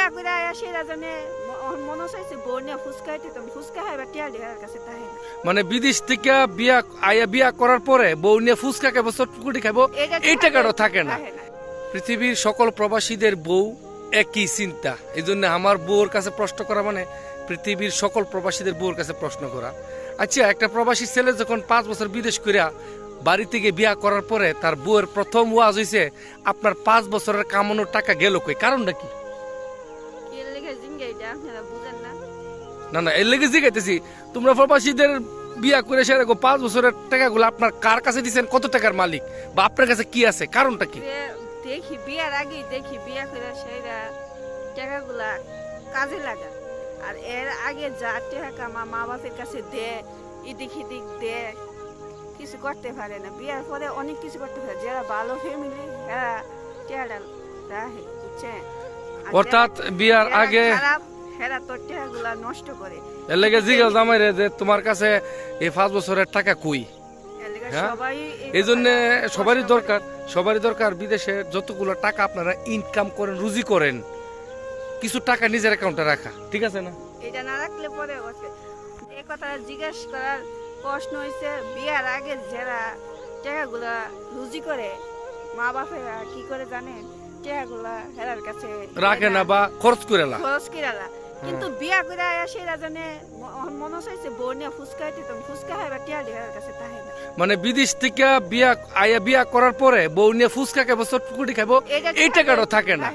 বিয়া করে সেরা জানে ম- মনে চাইছে বউ নিয়ে ফুচকা হইতে তুমি ফুচকা হয় বা টিয়া কাছে তাহে মানে বিদেশ থেকে বিয়া আয়া বিয়া করার পরে বউ নিয়ে ফুচকা খাব চটকুটি খাব এই টাকাটা থাকে না? পৃথিবীর সকল প্রবাসীদের বউ একই চিন্তা। এই জন্য আমার বউর কাছে প্রশ্ন করা মানে পৃথিবীর সকল প্রবাসীদের বউর কাছে প্রশ্ন করা। আচ্ছা একটা প্রবাসী ছেলে যখন পাঁচ বছর বিদেশ করিয়া বাড়ি থেকে বিয়া করার পরে তার বউয়ের প্রথম ওয়াজ হয়েছে আপনার পাঁচ বছরের কামানোর টাকা গেল কই? কারণটা কি? এটা আপনারা বুঝেন না। না না এর লেগে জিগাইতেছি তোমরা প্রবাসীদের বিয়া করে সেরকম পাঁচ বছরের টাকাগুলো আপনার কার কাছে দিচ্ছেন কত টাকার মালিক? বা আপনার কাছে কি আছে কারণটা কি? দেখি বিয়ার আগে দেখি বিয়া করে সেরা টাকাগুলা কাজে লাগা আর এর আগে যা টাকা কামা মা বাপের কাছে দে ইদিক ইদিক দে কিছু করতে পারে না। বিয়ার পরে অনেক কিছু করতে পারে যারা ভালো ফ্যামিলি এরা টেয়ারা রাহে বুঝছেন? অর্থাৎ বিয়ার আগে হেরা তোর টাকাগুলা নষ্ট করে। এর লেগে জিগাল জামাই রে যে তোমার কাছে এই পাঁচ বছরের টাকা কই? হ্যাঁ? এই জন্য সবারই দরকার সবারই দরকার বিদেশে যতগুলো টাকা আপনারা ইনকাম করেন রুজি করেন কিছু টাকা নিজের অ্যাকাউন্টে রাখা ঠিক আছে না? এটা না রাখলে পরে এই কথা জিজ্ঞেস করার প্রশ্ন হয়েছে বিয়ার আগে যারা টাকাগুলা রুজি করে মা বাপেরা কি করে জানেন? টাকাগুলা হেরার কাছে রাখে না বা খরচ করে না খরচ কিন্তু বিয়া করে মনে চাইছে ফুচকা হইতে তুমি ফুচকা হয় বা টিয়া কাছে তাহে না? মানে বিদেশ থেকে বিয়া আয়া বিয়া করার পরে বউ নিয়ে ফুচকা খাব চটকুটি খাব এই টাকাটা থাকে না।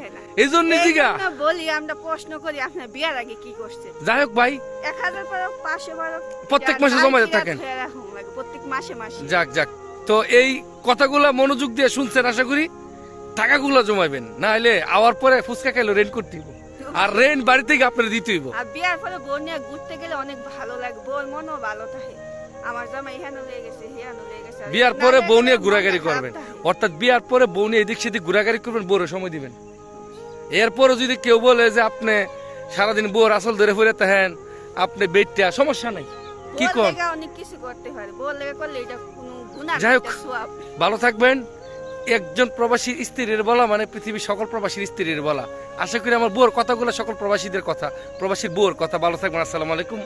এই জন্য জিগা। বলি আমরা প্রশ্ন করি আপনার বিয়ার আগে কি করছে যাই হোক ভাই। এক হাজার পাঁচশো প্রত্যেক মাসে জমা থাকেন। প্রত্যেক মাসে মাসে। যাক যাক। তো এই কথাগুলা মনোযোগ দিয়ে শুনছেন আশা করি? টাকাগুলো জমাইবেন না হলে আওয়ার পরে ফুচকা খাইলো রেন্ট করতে আর রেন্ট বাড়ি থেকে আপনার দিতে হইব। আর বিয়ার পরে বোন নিয়ে ঘুরতে গেলে অনেক ভালো লাগে বোন মনও ভালো থাকে। আমার জামা ইহানো লেগে গেছে হিয়ানো লেগে গেছে। বিয়ার পরে বউ নিয়ে ঘোরাঘুরি করবেন। অর্থাৎ বিয়ার পরে বউ নিয়ে এদিক সেদিক ঘোরাঘুরি করবেন বউরে সময় দিবেন। এরপরে যদি কেউ বলে যে আপনি সারাদিন বউর আসল ধরে ফিরে থাকেন আপনি বেটটা সমস্যা নাই। কি লেগে অনেক কিছু করতে পারে বোর লেগে করলে এটা কোনো গুনাহ যাই হোক। ভালো থাকবেন। একজন প্রবাসীর স্ত্রীর বলা মানে পৃথিবীর সকল প্রবাসীর স্ত্রীর বলা। আশা করি আমার বউর কথাগুলো সকল প্রবাসীদের কথা। প্রবাসীর বউর কথা। ভালো থাকবেন। আসসালামু আলাইকুম।